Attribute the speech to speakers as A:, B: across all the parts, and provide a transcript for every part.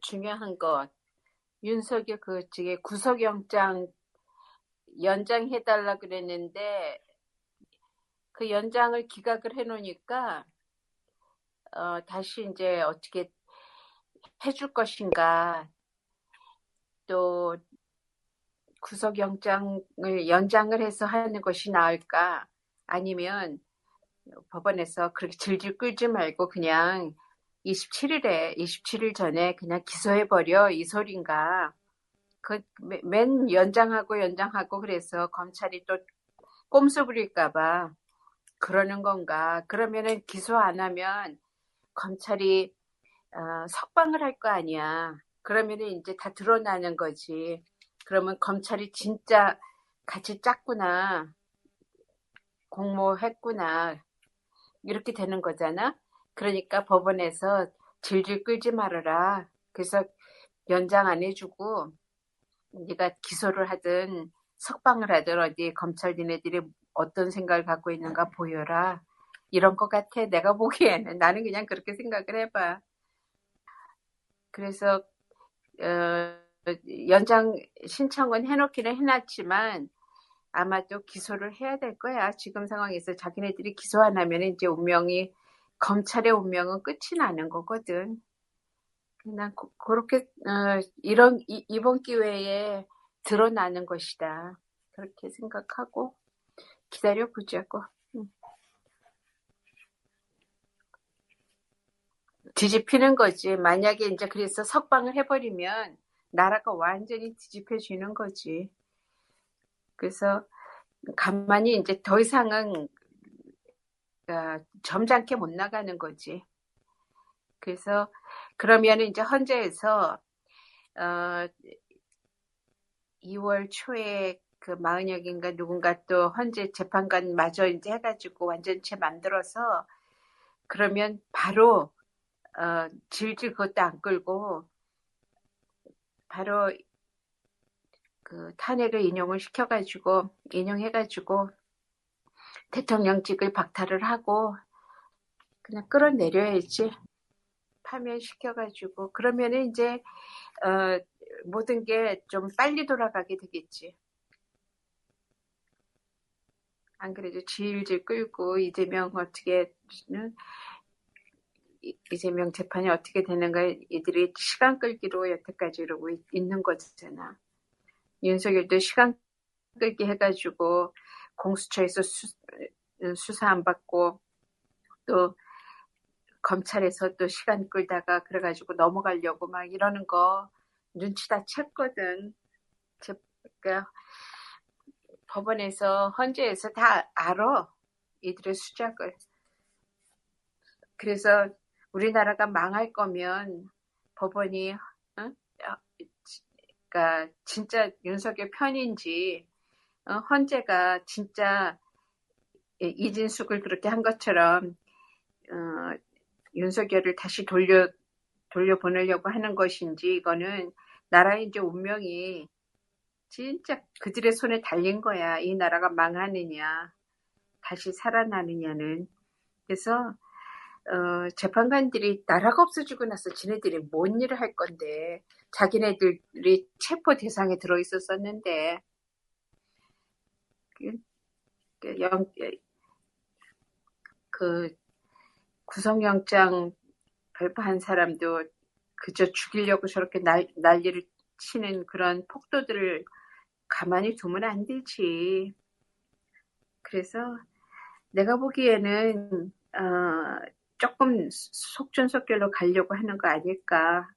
A: 중요한 것 윤석열 그 지금 구속영장 연장해달라 그랬는데 그 연장을 기각을 해놓으니까 어, 다시 이제 어떻게 해줄 것인가. 또 구속영장을 연장을 해서 하는 것이 나을까. 아니면 법원에서 그렇게 질질 끌지 말고 그냥 27일에 27일 전에 그냥 기소해 버려 이 소린가. 그맨 연장하고 연장하고 그래서 검찰이 또 꼼수 부릴까봐 그러는 건가. 그러면은 기소 안 하면 검찰이 어, 석방을 할 거 아니야. 그러면은 이제 다 드러나는 거지. 그러면 검찰이 진짜 같이 짰구나. 공모했구나. 이렇게 되는 거잖아 그러니까 법원에서 질질 끌지 말아라. 그래서 연장 안 해주고 네가 기소를 하든 석방을 하든 어디 검찰 니네들이 어떤 생각을 갖고 있는가 보여라. 이런 것 같아. 내가 보기에는 나는 그냥 그렇게 생각을 해봐. 그래서 어, 연장 신청은 해놓기는 해놨지만 아마도 기소를 해야 될 거야. 지금 상황에서 자기네들이 기소 안 하면 이제 운명이 검찰의 운명은 끝이 나는 거거든. 난 고, 그렇게 어, 이런 이, 이번 기회에 드러나는 것이다. 그렇게 생각하고 기다려 보자고. 뒤집히는 거지. 만약에 이제 그래서 석방을 해버리면 나라가 완전히 뒤집혀지는 거지. 그래서 가만히 이제 더 이상은 그러니까 점잖게 못 나가는 거지. 그래서 그러면 이제 헌재에서 어 2월 초에 그 마은혁인가 누군가 또 헌재 재판관 마저 이제 해가지고 완전체 만들어서 그러면 바로 어 질질 그것도 안 끌고 바로 그 탄핵을 인용을 시켜가지고 인용해가지고 대통령직을 박탈을 하고 그냥 끌어내려야지 파면시켜가지고 그러면은 이제 어, 모든 게 좀 빨리 돌아가게 되겠지. 안 그래도 질질 끌고 이재명 어떻게 이재명 재판이 어떻게 되는가 이들이 시간 끌기로 여태까지 이러고 있는 거잖아. 윤석열도 시간 끌기 해가지고 공수처에서 수, 수사 안 받고 또 검찰에서 또 시간 끌다가 그래가지고 넘어가려고 막 이러는 거 눈치 다 챘거든. 그러니까 법원에서 헌재에서 다 알아 이들의 수작을. 그래서 우리나라가 망할 거면 법원이 어? 그러니까 진짜 윤석열 편인지 어, 헌재가 진짜 이진숙을 그렇게 한 것처럼 어, 윤석열을 다시 돌려 돌려 보내려고 하는 것인지 이거는 나라의 이제 운명이 진짜 그들의 손에 달린 거야. 이 나라가 망하느냐, 다시 살아나느냐는. 그래서 어, 재판관들이 나라가 없어지고 나서 지네들이 뭔 일을 할 건데 자기네들이 체포 대상에 들어 있었었는데 그, 영, 그 구속영장 발부한 사람도 그저 죽이려고 저렇게 날, 난리를 치는 그런 폭도들을 가만히 두면 안 되지. 그래서 내가 보기에는 어, 조금 속전속결로 가려고 하는 거 아닐까.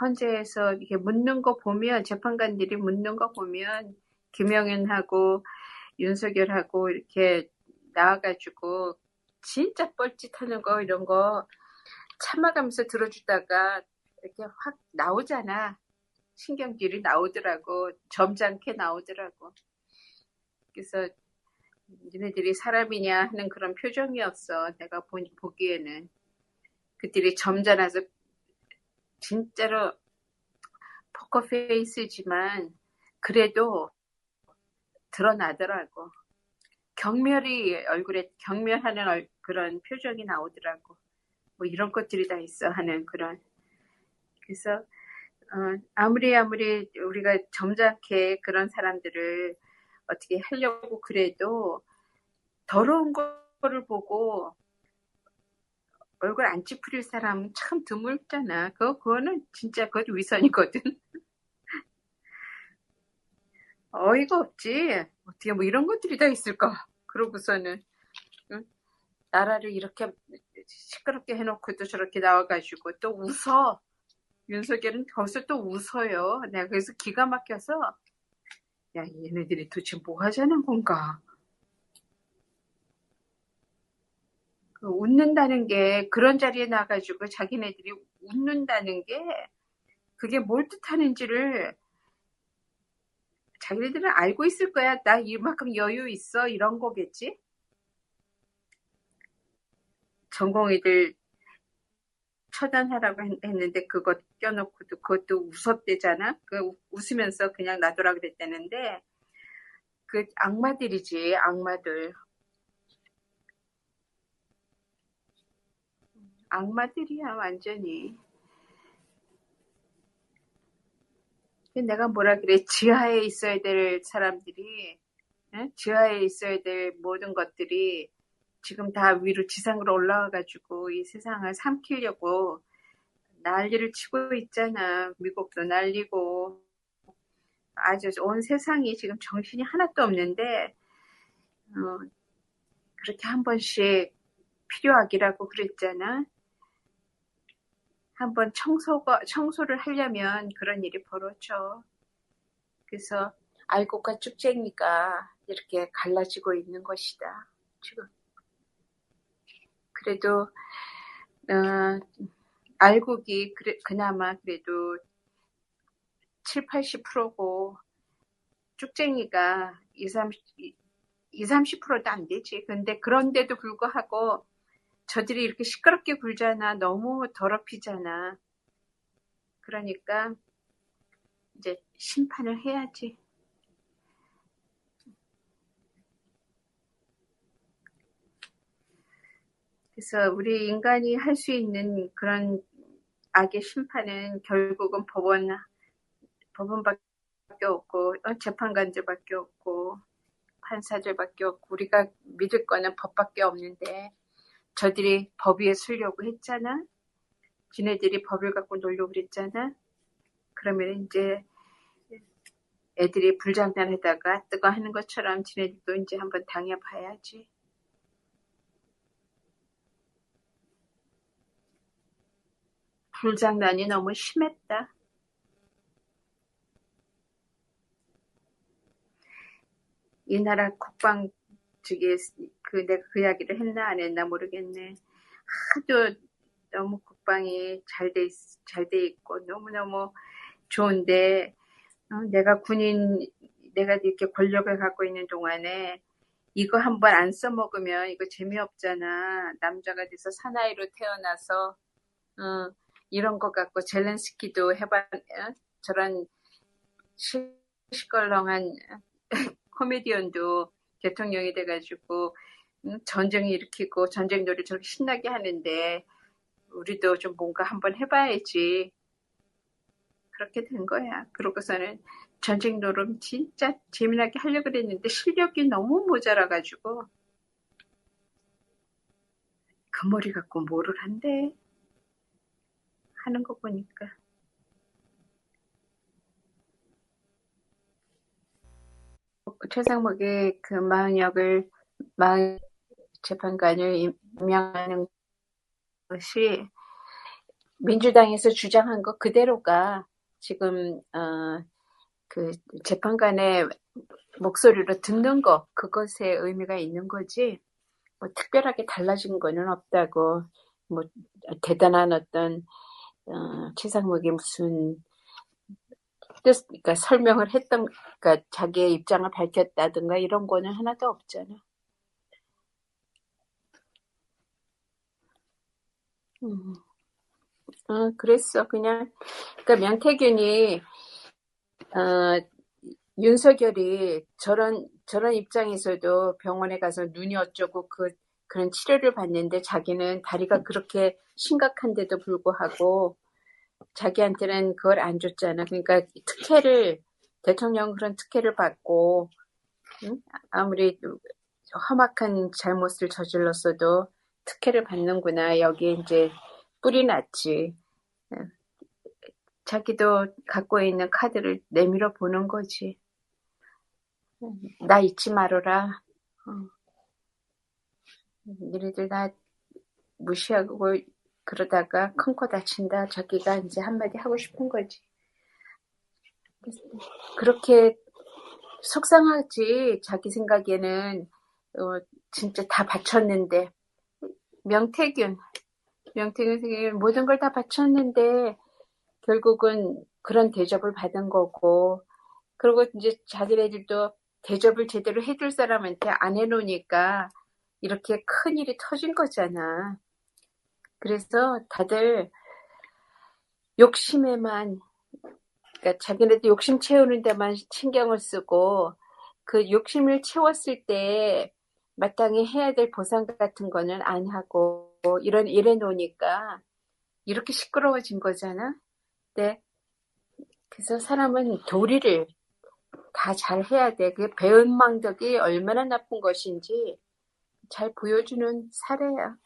A: 헌재에서 이렇게 묻는 거 보면 재판관들이 묻는 거 보면 김영현하고 윤석열하고 이렇게 나와가지고 진짜 뻘짓하는 거 이런 거 참아가면서 들어주다가 이렇게 확 나오잖아. 신경질이 나오더라고. 점잖게 나오더라고. 그래서 니네들이 사람이냐 하는 그런 표정이었어. 내가 보, 보기에는. 그들이 점잖아서 진짜로 포커페이스지만 그래도 드러나더라고. 경멸이 얼굴에 경멸하는 얼, 그런 표정이 나오더라고. 뭐 이런 것들이 다 있어 하는 그런 그래서 어, 아무리 아무리 우리가 점잖게 그런 사람들을 어떻게 하려고 그래도 더러운 거를 보고 얼굴 안 찌푸릴 사람은 참 드물잖아. 그거, 그거는 진짜 그것 위선이거든. 어이가 없지. 어떻게 뭐 이런 것들이 다 있을까. 그러고서는, 응? 나라를 이렇게 시끄럽게 해놓고도 저렇게 나와가지고 또 웃어. 윤석열은 거기서 또 웃어요. 내가 그래서 기가 막혀서, 야, 얘네들이 도대체 뭐 하자는 건가. 그 웃는다는 게 그런 자리에 나가지고 자기네들이 웃는다는 게 그게 뭘 뜻하는지를 자기네들은 알고 있을 거야. 나 이만큼 여유 있어. 이런 거겠지? 전공의들 처단하라고 했는데 그거 껴놓고도 그것도 웃었대잖아. 그 웃으면서 그냥 놔두라 그랬다는데 그 악마들이지 악마들. 악마들이야 완전히. 내가 뭐라 그래 지하에 있어야 될 사람들이 응? 지하에 있어야 될 모든 것들이 지금 다 위로 지상으로 올라와 가지고 이 세상을 삼키려고 난리를 치고 있잖아. 미국도 난리고 아주 온 세상이 지금 정신이 하나도 없는데 어, 그렇게 한 번씩 필요하기라고 그랬잖아. 한번 청소가, 청소를 하려면 그런 일이 벌어져. 그래서 알곡과 쭉쟁이가 이렇게 갈라지고 있는 것이다. 지금. 그래도, 어, 알곡이 그래, 그나마 그래도 7, 80%고, 쭉쟁이가 20, 30, 20, 30%도 안 되지. 근데 그런데도 불구하고 저들이 이렇게 시끄럽게 굴잖아. 너무 더럽히잖아. 그러니까 이제 심판을 해야지. 그래서 우리 인간이 할 수 있는 그런 악의 심판은 결국은 법원, 법원밖에 없고, 어, 재판관들밖에 없고, 판사들밖에 없고, 우리가 믿을 거는 법밖에 없는데, 저들이 법 위에 쓰려고 했잖아. 지네들이 법을 갖고 놀려고 그랬잖아. 그러면 이제 애들이 불장난하다가 뜨거 하는 것처럼 지네들도 이제 한번 당해봐야지. 불장난이 너무 심했다. 이 나라 국방 저기 그 내가 그 이야기를 했나 안 했나 모르겠네. 하도 너무 국방이 잘돼 잘돼 있고 너무 너무 좋은데 어, 내가 군인 내가 이렇게 권력을 갖고 있는 동안에 이거 한번 안 써먹으면 이거 재미없잖아. 남자가 돼서 사나이로 태어나서 어, 이런 것 갖고 젤렌스키도 해봐 어? 저런 시시껄렁한 코미디언도 대통령이 돼가지고 전쟁 일으키고 전쟁 놀이 저렇게 신나게 하는데 우리도 좀 뭔가 한번 해봐야지. 그렇게 된 거야. 그러고서는 전쟁 노름 진짜 재미나게 하려고 그랬는데 실력이 너무 모자라가지고 그 머리 갖고 뭐를 한대? 하는 거 보니까. 최상목의 그 마흔역을 마흔 재판관을 임명하는 것이 민주당에서 주장한 것 그대로가 지금 어, 그 재판관의 목소리로 듣는 것 그것에 의미가 있는 거지 뭐 특별하게 달라진 거는 없다고 뭐 대단한 어떤 어, 최상목이 무슨 뜻, 그러니까 설명을 했던, 그러니까 자기의 입장을 밝혔다든가 이런 거는 하나도 없잖아. 음, 어, 그랬어. 그냥, 그러니까 명태균이, 어, 윤석열이 저런, 저런 입장에서도 병원에 가서 눈이 어쩌고 그, 그런 치료를 받는데 자기는 다리가 그렇게 심각한데도 불구하고, 자기한테는 그걸 안 줬잖아. 그러니까 특혜를 대통령 그런 특혜를 받고 응? 아무리 험악한 잘못을 저질렀어도 특혜를 받는구나. 여기에 이제 뿌리 났지. 자기도 갖고 있는 카드를 내밀어 보는 거지. 나 잊지 말아라. 어. 니네들 나 무시하고 그러다가 큰 코 다친다. 자기가 이제 한마디 하고 싶은 거지. 그렇게 속상하지. 자기 생각에는 어, 진짜 다 바쳤는데 명태균 명태균 선생님 모든 걸 다 바쳤는데 결국은 그런 대접을 받은 거고 그리고 이제 자기네들도 대접을 제대로 해줄 사람한테 안 해놓으니까 이렇게 큰 일이 터진 거잖아. 그래서 다들 욕심에만, 그러니까 자기네들 욕심 채우는 데만 신경을 쓰고 그 욕심을 채웠을 때 마땅히 해야 될 보상 같은 거는 안 하고 이런 일해 놓으니까 이렇게 시끄러워진 거잖아. 네. 그래서 사람은 도리를 다 잘 해야 돼. 그게 배은망덕이 얼마나 나쁜 것인지 잘 보여주는 사례야.